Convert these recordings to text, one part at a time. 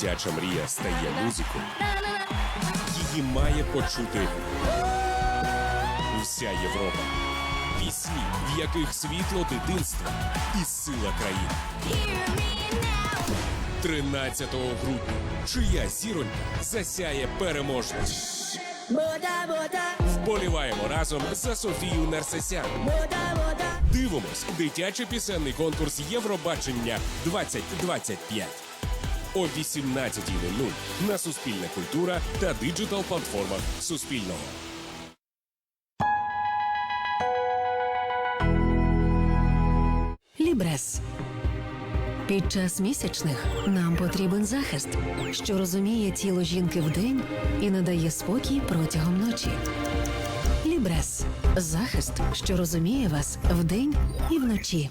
дитяча мрія стає музикою, її має почути вся Європа. Пісні, в яких світло дитинства і сила країни. 13 грудня чия зіронька засяє переможно. Вболіваємо разом за Софію Нерсесян. Дивимось дитячий пісенний конкурс Євробачення 2025 о 18.00 на Суспільне культура та диджитал платформах Суспільного. Лібрес. Під час місячних нам потрібен захист, що розуміє тіло жінки вдень і надає спокій протягом ночі. Лібрес захист, що розуміє вас вдень і вночі.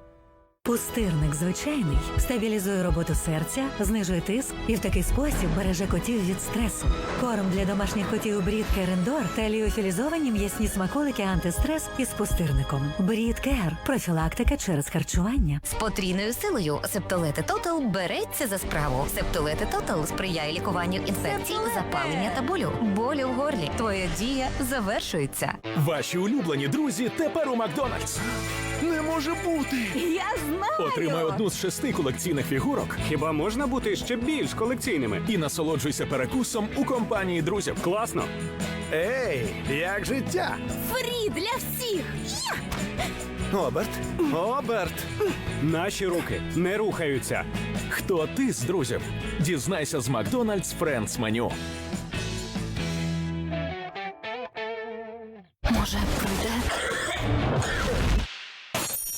Пустирник звичайний стабілізує роботу серця, знижує тиск і в такий спосіб береже котів від стресу. Корм для домашніх котів Брід Керендор та ліофілізовані м'ясні смаколики антистрес із пустирником. Брід Кер профілактика через харчування. З потрійною силою Септолети Тотал береться за справу. Септолети Тотал сприяє лікуванню інфекцій, запалення та болю. Болю в горлі. Твоя дія завершується. Ваші улюблені друзі тепер у Макдональдс. Може бути. Я знаю! Отримай одну з шести колекційних фігурок. Хіба можна бути ще більш колекційними? І насолоджуйся перекусом у компанії друзів. Класно. Ей, як життя? Фрі для всіх! Оберт. Оберт. Наші руки не рухаються. Хто ти з друзів? Дізнайся з Макдональдс Френдс меню. Може,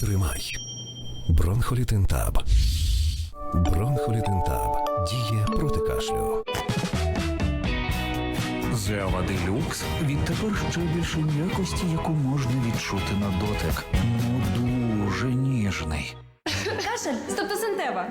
Тримай. Бронхолітинтаб. Бронхолітинтаб діє проти кашлю. Зева Делюкс відтепер ще більше м'якості, яку можна відчути на дотик. Ну дуже ніжний. Кашель, стептосинтева.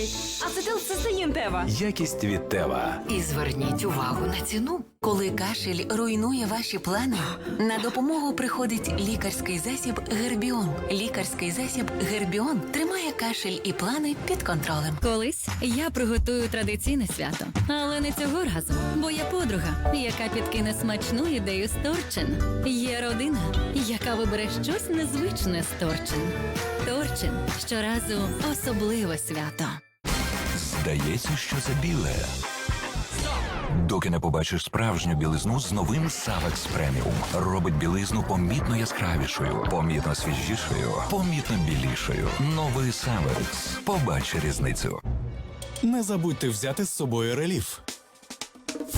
А, вологий. Ацетилцистеїн тева. Якість від Тева. І зверніть увагу на ціну. Коли кашель руйнує ваші плани, на допомогу приходить лікарський засіб Гербіон. Лікарський засіб Гербіон тримає кашель і плани під контролем. Колись я приготую традиційне свято, але не цього разу, бо є подруга, яка підкине смачну ідею з Торчин. Є родина, яка вибере щось незвичне з Торчин. Торчин щоразу особливе свято. Здається, що це біле. Доки не побачиш справжню білизну з новим Савекс Преміум. Робить білизну помітно яскравішою, помітно свіжішою, помітно білішою. Новий Савекс. Побач різницю. Не забудьте взяти з собою реліф.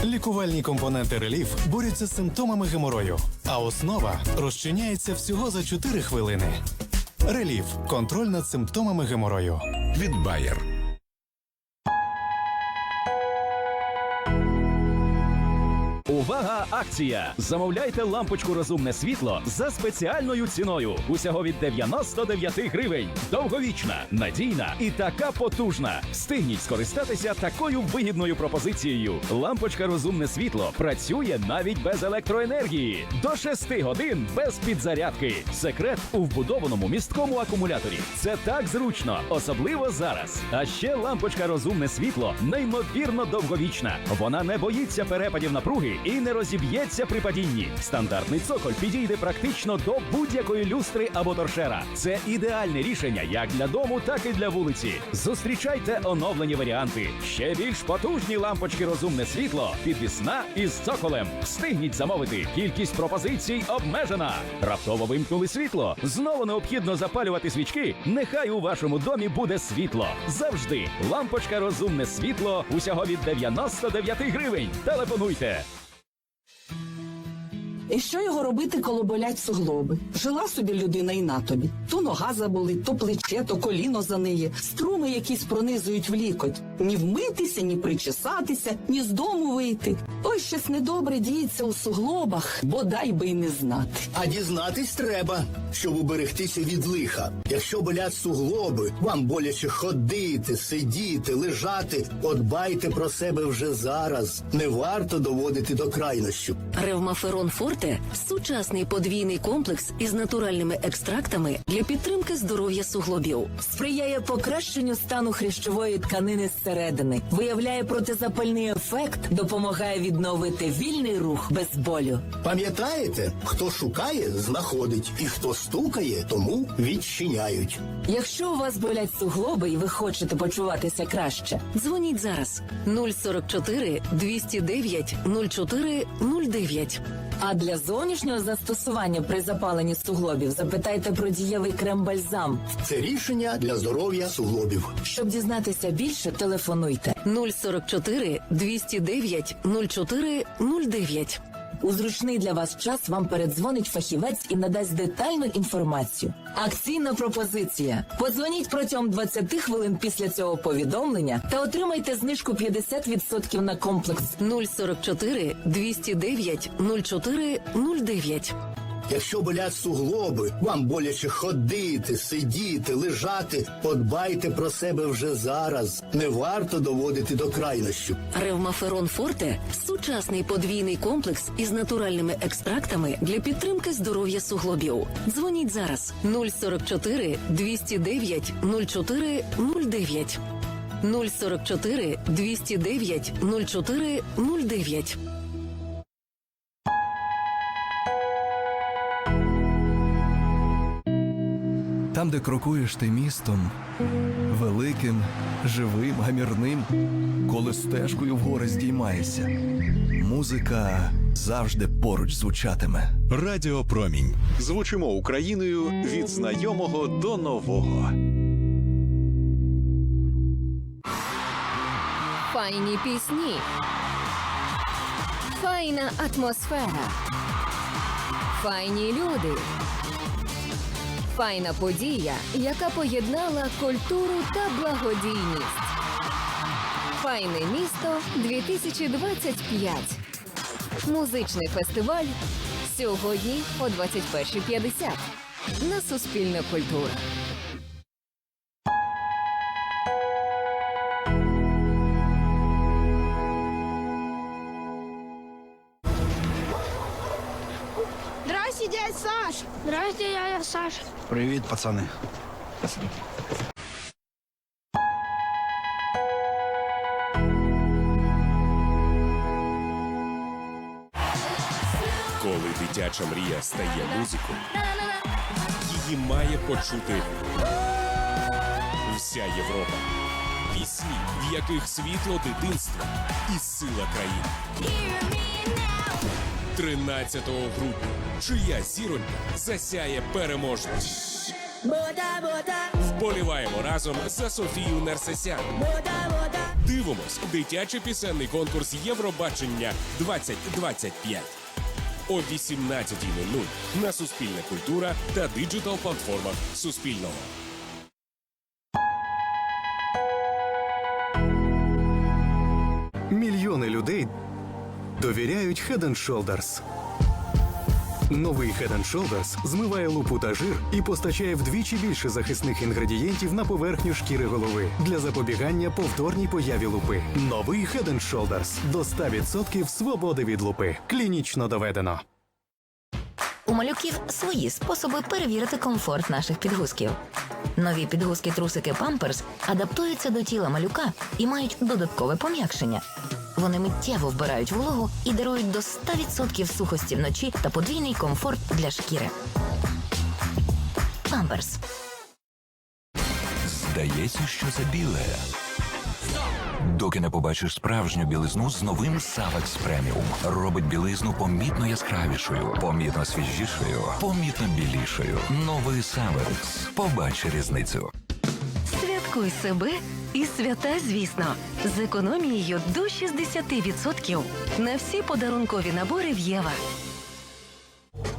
Лікувальні компоненти реліф борються з симптомами геморою, а основа розчиняється всього за 4 хвилини. Реліф контроль над симптомами геморою. Від Bayer. Увага! Акція! Замовляйте лампочку розумне світло за спеціальною ціною. Усього від 99 гривень. Довговічна, надійна і така потужна. Встигніть скористатися такою вигідною пропозицією. Лампочка розумне світло працює навіть без електроенергії. До 6 годин без підзарядки. Секрет у вбудованому місткому акумуляторі. Це так зручно, особливо зараз. А ще лампочка розумне світло неймовірно довговічна. Вона не боїться перепадів напруги і не розіб'ється при падінні. Стандартний цоколь підійде практично до будь-якої люстри або торшера. Це ідеальне рішення як для дому, так і для вулиці. Зустрічайте оновлені варіанти. Ще більш потужні лампочки розумне світло, підвісна із цоколем. Встигніть замовити. Кількість пропозицій обмежена. Раптово вимкнули світло. Знову необхідно запалювати свічки. Нехай у вашому домі буде світло. Завжди лампочка розумне світло усього від 99 гривень. Телефонуйте. І що його робити, коли болять суглоби? Жила собі людина і на тобі. То нога заболить, то плече, то коліно заниє. Струми якісь пронизують в лікоть. Ні вмитися, ні причесатися, ні з дому вийти. Ой, щось недобре діється у суглобах, бодай би й не знати. А дізнатись треба, щоб уберегтися від лиха. Якщо болять суглоби, вам боляче ходити, сидіти, лежати. Подбайте про себе вже зараз. Не варто доводити до крайнощів. Ревмаферон Форте сучасний подвійний комплекс із натуральними екстрактами для підтримки здоров'я суглобів. Сприяє покращенню стану хрящової тканини зсередини, виявляє протизапальний ефект, допомагає відновити вільний рух без болю. Пам'ятаєте, хто шукає, знаходить, і хто стукає, тому відчиняють. Якщо у вас болять суглоби і ви хочете почуватися краще, Дзвоніть зараз 044 209 04 09. А для зовнішнього застосування при запаленні суглобів запитайте про дієвий крем-бальзам. Це рішення для здоров'я суглобів. Щоб дізнатися більше, телефонуйте. 044 209 04 09. У зручний для вас час вам передзвонить фахівець і надасть детальну інформацію. Акційна пропозиція. Подзвоніть протягом 20 хвилин після цього повідомлення та отримайте знижку 50% на комплекс. 044 209 04 09. Якщо болять суглоби, вам боляче ходити, сидіти, лежати. Подбайте про себе вже зараз. Не варто доводити до крайнощів. Ревмаферон Форте сучасний подвійний комплекс із натуральними екстрактами для підтримки здоров'я суглобів. Дзвоніть зараз 044 209 04 09. 044 209 04 09. Там, де крокуєш ти містом, великим, живим, гамірним, коли стежкою вгори здіймаєшся, музика завжди поруч звучатиме. Радіо Промінь. Звучимо Україною від знайомого до нового. Файні пісні. Файна атмосфера. Файні люди. Файна подія, яка поєднала культуру та благодійність. Файне місто 2025. Музичний фестиваль сьогодні о 21.50 на Суспільна культура. Саш. Привіт, пацани. Коли дитяча мрія стає музикою, її має почути вся Європа. Пісні, в яких світло дитинства і сила країни. 13 грудня чия зіронька засяє переможно. Вболіваємо разом за Софію бода. Дивимось дитячий пісенний конкурс Євробачення 2025 о 18.00 на Суспільне культура та диджитал платформах Суспільного. Мільйони людей довіряють Head Shoulders. Новий Head Shoulders змиває лупу та жир і постачає вдвічі більше захисних інгредієнтів на поверхню шкіри голови для запобігання повторній появі лупи. Новий Head Shoulders до 100% свободи від лупи. Клінічно доведено. У малюків свої способи перевірити комфорт наших підгузків. Нові підгузки-трусики Pampers адаптуються до тіла малюка і мають додаткове пом'якшення. Вони миттєво вбирають вологу і дарують до 100% сухості вночі та подвійний комфорт для шкіри. Pampers. Здається, що це біле. Доки не побачиш справжню білизну з новим Савекс Преміум. Робить білизну помітно яскравішою, помітно свіжішою, помітно білішою. Новий Савекс. Побач різницю. Святкуй себе і свята, звісно, з економією до 60% на всі подарункові набори в Єва.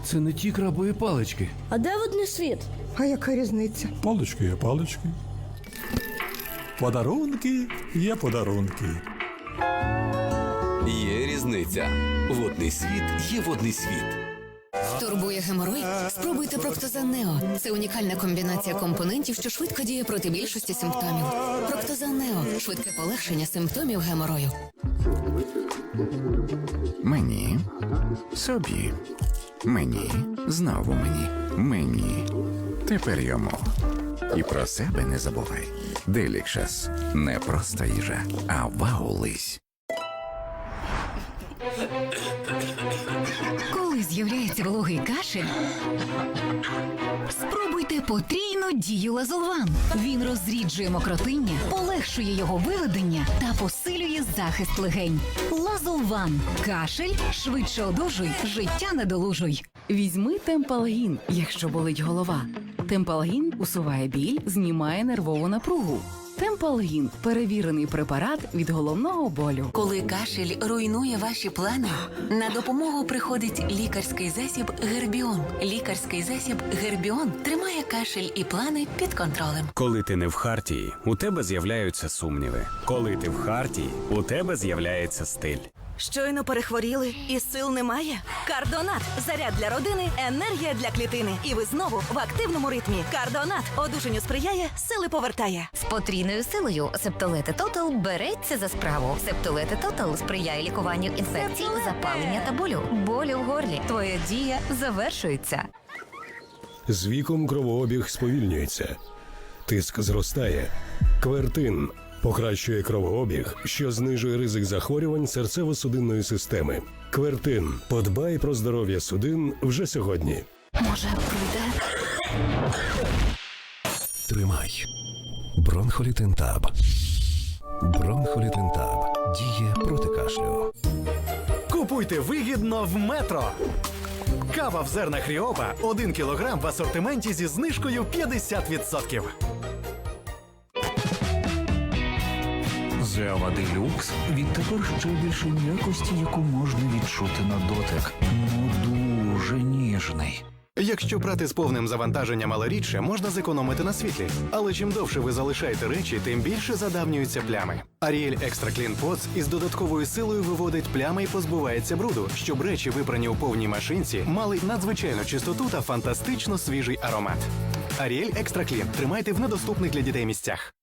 Це не ті крабові палички. А де водний світ? А яка різниця? Палички є палички. Подарунки є подарунки. Є різниця. Водний світ є водний світ. Турбує геморой? Спробуйте Проктозан Нео. Це унікальна комбінація компонентів, що швидко діє проти більшості симптомів. Проктозан Нео швидке полегшення симптомів геморою. Мені, собі, мені, знову мені, мені, тепер йому. І про себе не забувай. Делікшес не просто їжа, а ваулись. З'являється вологий кашель, спробуйте потрійну дію лазолван. Він розріджує мокротиння, полегшує його виведення та посилює захист легень. Лазолван. Кашель швидше одужуй, життя надолужуй. Візьми темпалгін, якщо болить голова. Темпалгін усуває біль, знімає нервову напругу. Темпалгін перевірений препарат від головного болю. Коли кашель руйнує ваші плани, на допомогу приходить лікарський засіб Гербіон. Лікарський засіб Гербіон тримає кашель і плани під контролем. Коли ти не в хартії, у тебе з'являються сумніви. Коли ти в хартії, у тебе з'являється стиль. Щойно перехворіли і сил немає? Кардонат заряд для родини, енергія для клітини. І ви знову в активному ритмі. Кардонат одужанню сприяє, сили повертає. З потрійною силою Септолети Тотал береться за справу. Септолети Тотал сприяє лікуванню інфекцій, запалення та болю. Болю в горлі. Твоя дія завершується. З віком кровообіг сповільнюється, тиск зростає. Квертин покращує кровообіг, що знижує ризик захворювань серцево-судинної системи. Квертин подбай про здоров'я судин вже сьогодні. Може, пройде? Тримай. Бронхолітентаб. Бронхолітентаб діє проти кашлю. Купуйте вигідно в метро. Кава в зернах Ріопа 1 кілограм в асортименті зі знижкою 50%. Зева Делюкс відтепер ще більше якості, яку можна відчути на дотик. Ну дуже ніжний. Якщо прати з повним завантаженням, але рідше, можна зекономити на світлі. Але чим довше ви залишаєте речі, тим більше задавнюються плями. Аріель Екстра Клін Pods із додатковою силою виводить плями і позбувається бруду, щоб речі, випрані у повній машинці, мали надзвичайну чистоту та фантастично свіжий аромат. Аріель Екстра Клін тримайте в недоступних для дітей місцях.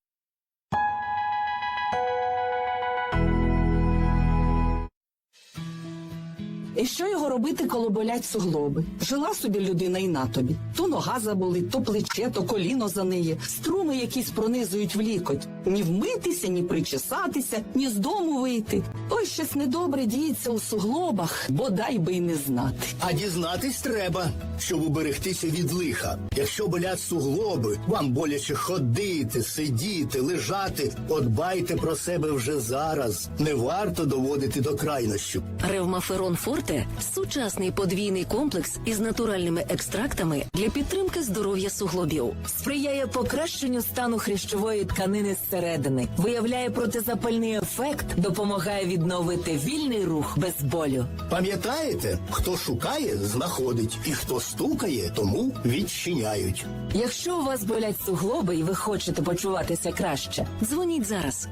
І що його робити, коли болять суглоби? Жила собі людина і на тобі. То нога заболить, то плече, то коліно заниє. Струми якісь пронизують в лікоть. Ні вмитися, ні причесатися, ні з дому вийти. Ой, щось недобре діється у суглобах, бодай би й не знати. А дізнатись треба, щоб уберегтися від лиха. Якщо болять суглоби, вам боляче ходити, сидіти, лежати. Подбайте про себе вже зараз. Не варто доводити до крайнощів. Ревмаферон Форте сучасний подвійний комплекс із натуральними екстрактами для підтримки здоров'я суглобів. Сприяє покращенню стану хрящової тканини зсередини, виявляє протизапальний ефект, допомагає відновити вільний рух без болю. Пам'ятаєте, хто шукає, знаходить, і хто стукає, тому відчиняють. Якщо у вас болять суглоби і ви хочете почуватися краще, Дзвоніть зараз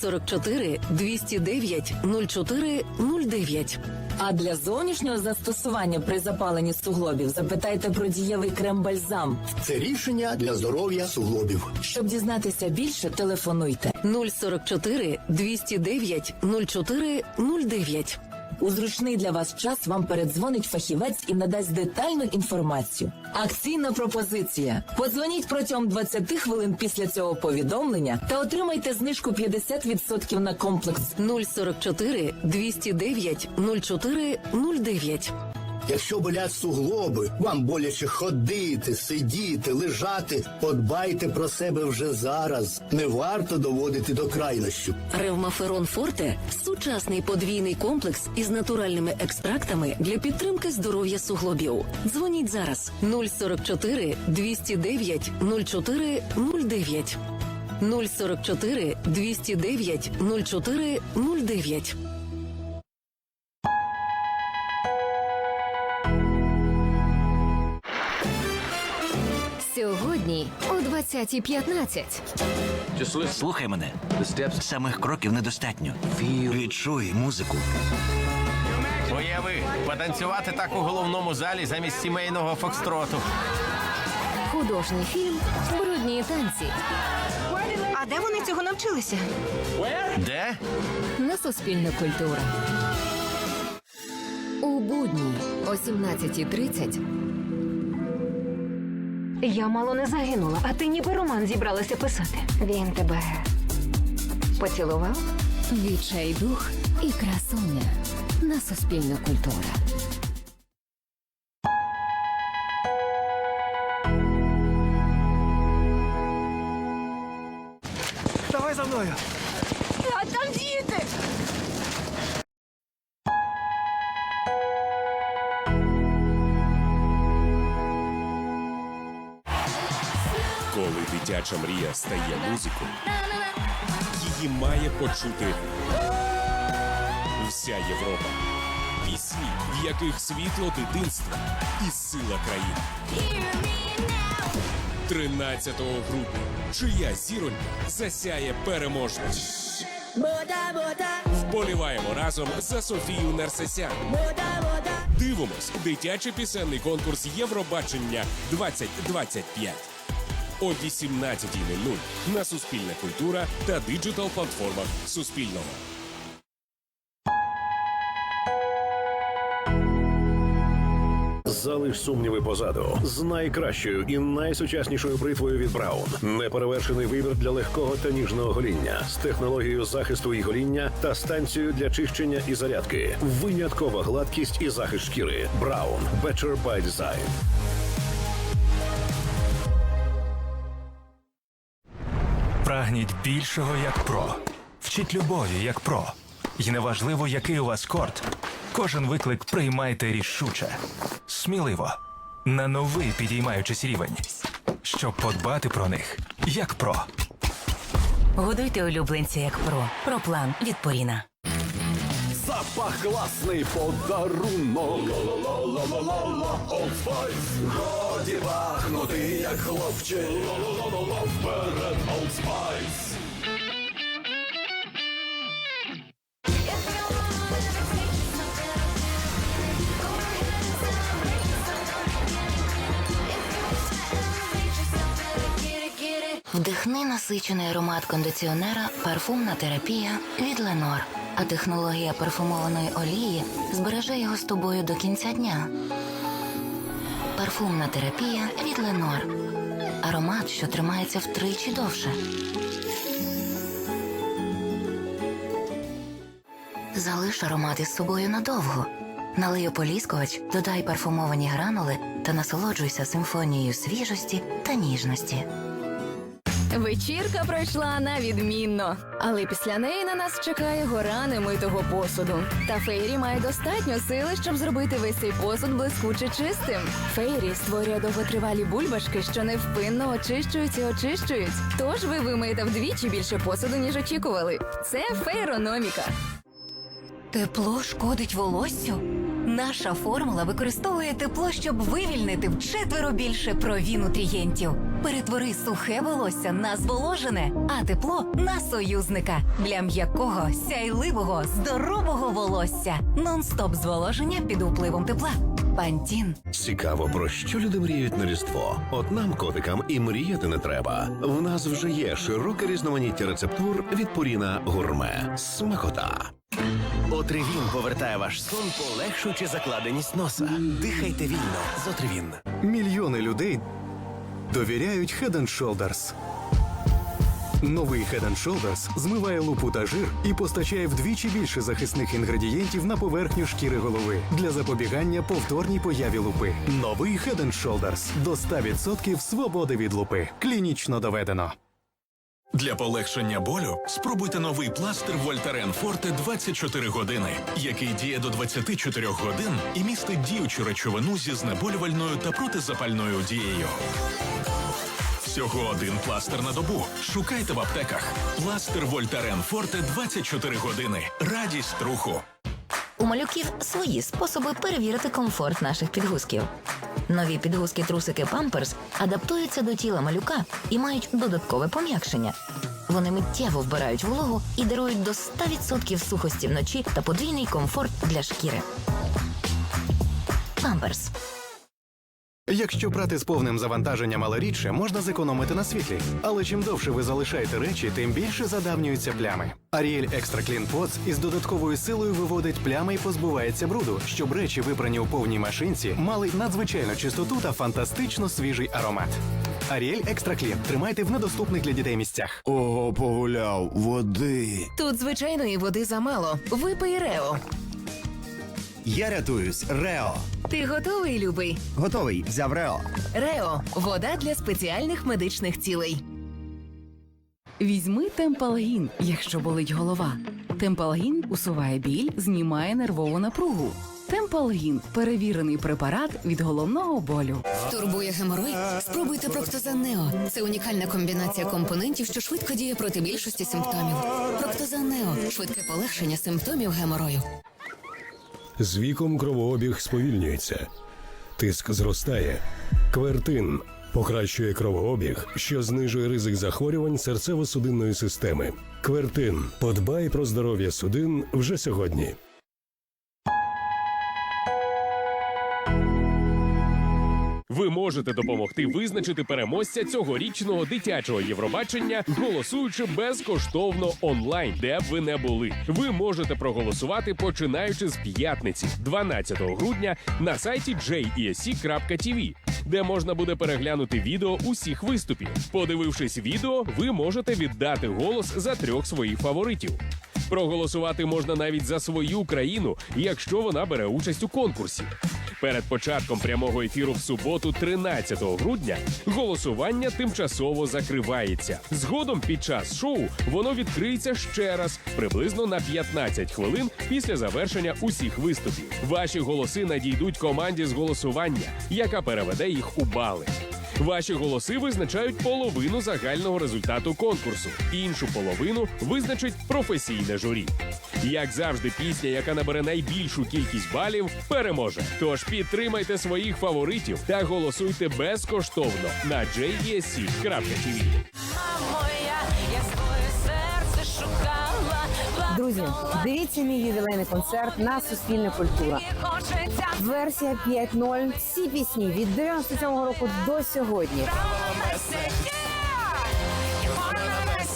044 209 04 09. А для зовнішнього застосування при запаленні суглобів запитайте про дієвий крем-бальзам. Це рішення для здоров'я суглобів. Щоб дізнатися більше, телефонуйте 044 209 04 09. У зручний для вас час вам передзвонить фахівець і надасть детальну інформацію. Акційна пропозиція. Подзвоніть протягом 20 хвилин після цього повідомлення та отримайте знижку 50% на комплекс 044 209 04 09. Якщо болять суглоби, вам боляче ходити, сидіти, лежати. Подбайте про себе вже зараз. Не варто доводити до крайнощів. Ревмаферон Форте сучасний подвійний комплекс із натуральними екстрактами для підтримки здоров'я суглобів. Дзвоніть зараз 044 209 04 09. 044 209 04 09. 20.15. Слухай мене. Самих кроків недостатньо. Відчуй музику. Уяви, потанцювати так у головному залі замість сімейного фокстроту. Художній фільм Брудні танці А де вони цього навчилися? Де? на Суспільну культуру. У будні о 17.30 Я мало не загинула, а ти ніби роман зібралася писати. Він тебе поцілував? Відчайдух і красуня на Суспільну культуру. Давай за мною. Дитяча мрія стає музикою, її має почути вся Європа. Пісні, в яких світло дитинства і сила країни. 13 грудня чия зіронька засяє переможно. Вболіваємо разом за Софію Нерсесян. Дивимось дитячий пісенний конкурс Євробачення 2025 о 18.00 на Суспільна культура та диджитал платформах Суспільного. Залиш сумніви позаду з найкращою і найсучаснішою бритвою від Браун. Неперевершений вибір для легкого та ніжного гоління з технологією захисту і гоління та станцією для чищення і зарядки. Виняткова гладкість і захист шкіри. Браун Better by Design. Прагніть більшого як про. Вчіть любові як про. І неважливо, який у вас корт. Кожен виклик приймайте рішуче, сміливо, на новий підіймаючись рівень, щоб подбати про них як про. Годуйте улюбленця як про. Про план від Поріна. Запах класний подарунок. Годі пахнути, як хлопчик. Вперед, Spice. Вдихни насичений аромат кондиціонера парфумна терапія від Ленор. А технологія парфумованої олії збереже його з тобою до кінця дня. Парфумна терапія від Ленор. Аромат, що тримається втричі довше. Залиш аромат із собою надовго. Налий ополіскувач, додай парфумовані гранули та насолоджуйся симфонією свіжості та ніжності. Вечірка пройшла на відмінно, але після неї на нас чекає гора немитого посуду. Та Фейрі має достатньо сили, щоб зробити весь цей посуд блискуче чистим. Фейрі створює довготривалі бульбашки, що невпинно очищують і очищують. Тож ви вимиєте вдвічі більше посуду, ніж очікували. Це фейрономіка. Тепло шкодить волоссю. Наша формула використовує тепло, щоб вивільнити вчетверо більше прові нутрієнтів. Перетвори сухе волосся на зволожене, а тепло на союзника для м'якого, сяйливого, здорового волосся. Нон-стоп зволоження під впливом тепла. Пантін. Цікаво, про що люди мріють на Різдво. От нам, котикам, і мріяти не треба. В нас вже є широке різноманіття рецептур від Пуріна Гурме. Смакота. Отривін повертає ваш сон, полегшуючи закладеність носа. Дихайте вільно з Отривін. Мільйони людей довіряють Head and Shoulders. Новий Head and Shoulders змиває лупу та жир і постачає вдвічі більше захисних інгредієнтів на поверхню шкіри голови для запобігання повторній появі лупи. Новий Head and Shoulders до 100% свободи від лупи. Клінічно доведено. Для полегшення болю спробуйте новий пластир Вольтарен Форте 24 години, який діє до 24 годин і містить діючу речовину зі знеболювальною та протизапальною дією. Всього один пластир на добу. Шукайте в аптеках. Пластир Вольтарен Форте 24 години. Радість руху. У малюків свої способи перевірити комфорт наших підгузків. Нові підгузки трусики Pampers адаптуються до тіла малюка і мають додаткове пом'якшення. Вони миттєво вбирають вологу і дарують до 100% сухості вночі та подвійний комфорт для шкіри. Pampers. Якщо прати з повним завантаженням, але рідше, можна зекономити на світлі. Але чим довше ви залишаєте речі, тим більше задавнюються плями. Ariel Extra Clean Pots із додатковою силою виводить плями і позбувається бруду, щоб речі, випрані у повній машинці, мали надзвичайну чистоту та фантастично свіжий аромат. Ariel Extra Clean тримайте в недоступних для дітей місцях. Ого, погуляв, води. Тут звичайної води замало. Випий Рео. Я рятуюсь, Рео. Ти готовий, любий? Готовий, взяв Рео. Рео вода для спеціальних медичних цілей. Візьми темпалгін, якщо болить голова. Темпалгін усуває біль, знімає нервову напругу. Темпалгін перевірений препарат від головного болю. Турбує геморой? Спробуйте Проктозан Нео. Це унікальна комбінація компонентів, що швидко діє проти більшості симптомів. Проктозан Нео швидке полегшення симптомів геморою. З віком кровообіг сповільнюється, тиск зростає. Квертин покращує кровообіг, що знижує ризик захворювань серцево-судинної системи. Квертин подбай про здоров'я судин вже сьогодні. Ви можете допомогти визначити переможця цьогорічного дитячого Євробачення, голосуючи безкоштовно онлайн, де б ви не були. Ви можете проголосувати починаючи з п'ятниці, 12 грудня, на сайті jesc.tv, де можна буде переглянути відео усіх виступів. Подивившись відео, ви можете віддати голос за трьох своїх фаворитів. Проголосувати можна навіть за свою країну, якщо вона бере участь у конкурсі. Перед початком прямого ефіру в суботу, 13 грудня, голосування тимчасово закривається. Згодом під час шоу воно відкриється ще раз, приблизно на 15 хвилин після завершення усіх виступів. Ваші голоси надійдуть команді з голосування, яка переведе їх у бали. Ваші голоси визначають половину загального результату конкурсу. Іншу половину визначить професійне журі. Як завжди, пісня, яка набере найбільшу кількість балів, переможе. Тож підтримайте своїх фаворитів та голосуйте безкоштовно на jesc.tv. Друзі, дивіться мій ювілейний концерт на Суспільне культура. Версія 5.0. Всі пісні від 97-го року до сьогодні.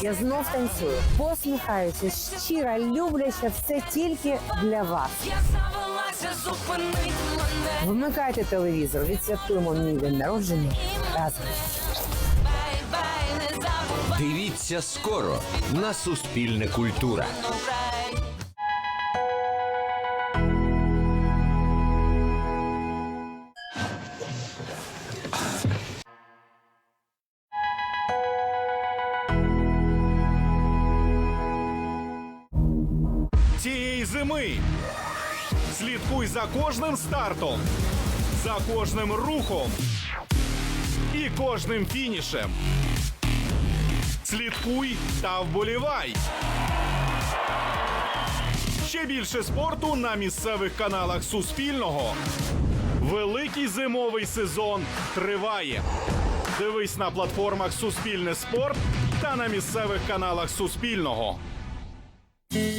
Я знов танцюю, посміхаюся, щира, любляча, все тільки для вас. Вмикайте телевізор, відсвяткуємо мій день народження разом. Дивіться скоро на Суспільне культура. цієї зими. Слідкуй за кожним стартом, за кожним рухом і кожним фінішем. Слідкуй та вболівай. Ще більше спорту на місцевих каналах Суспільного. Великий зимовий сезон триває. Дивись на платформах Суспільне спорт та на місцевих каналах Суспільного.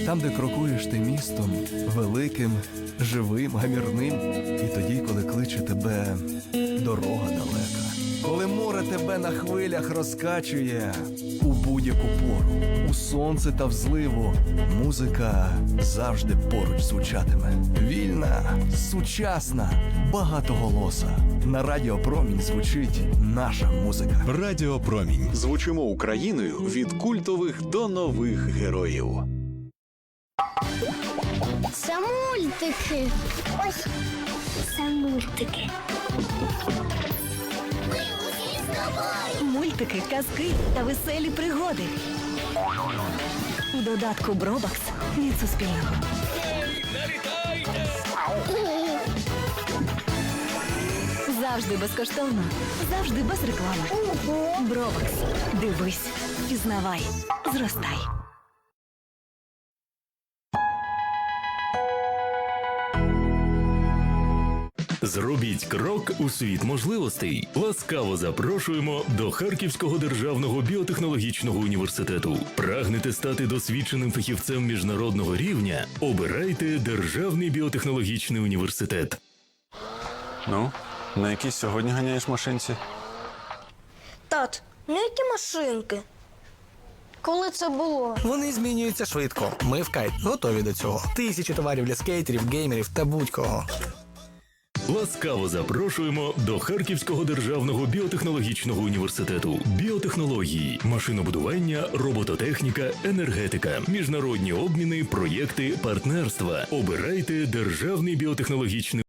Там, де крокуєш ти містом, великим, живим, гамірним, і тоді, коли кличе тебе дорога далека, коли море тебе на хвилях розкачує у будь-яку пору, у сонце та в зливу, музика завжди поруч звучатиме. Вільна, сучасна, багатоголоса. На радіо Промінь звучить наша музика. Радіо Промінь. Звучимо Україною від культових до нових героїв. Це мультики. Ось це мультики. Мультики, казки та веселі пригоди. У додатку Бробакс від Суспільного. Завжди безкоштовно, завжди без реклами. Бробакс. Дивись, пізнавай, зростай. Зробіть крок у світ можливостей. Ласкаво запрошуємо до Харківського державного біотехнологічного університету. Прагнете стати досвідченим фахівцем міжнародного рівня? Обирайте Державний біотехнологічний університет. Ну, на якій сьогодні ганяєш машинці? Тат, ну які машинки? Коли це було? Вони змінюються швидко. Ми в кайт готові до цього. Тисячі товарів для скейтерів, геймерів та будь-кого. Ласкаво запрошуємо до Харківського державного біотехнологічного університету. Біотехнології, машинобудування, робототехніка, енергетика, міжнародні обміни, проєкти, партнерства. Обирайте державний біотехнологічний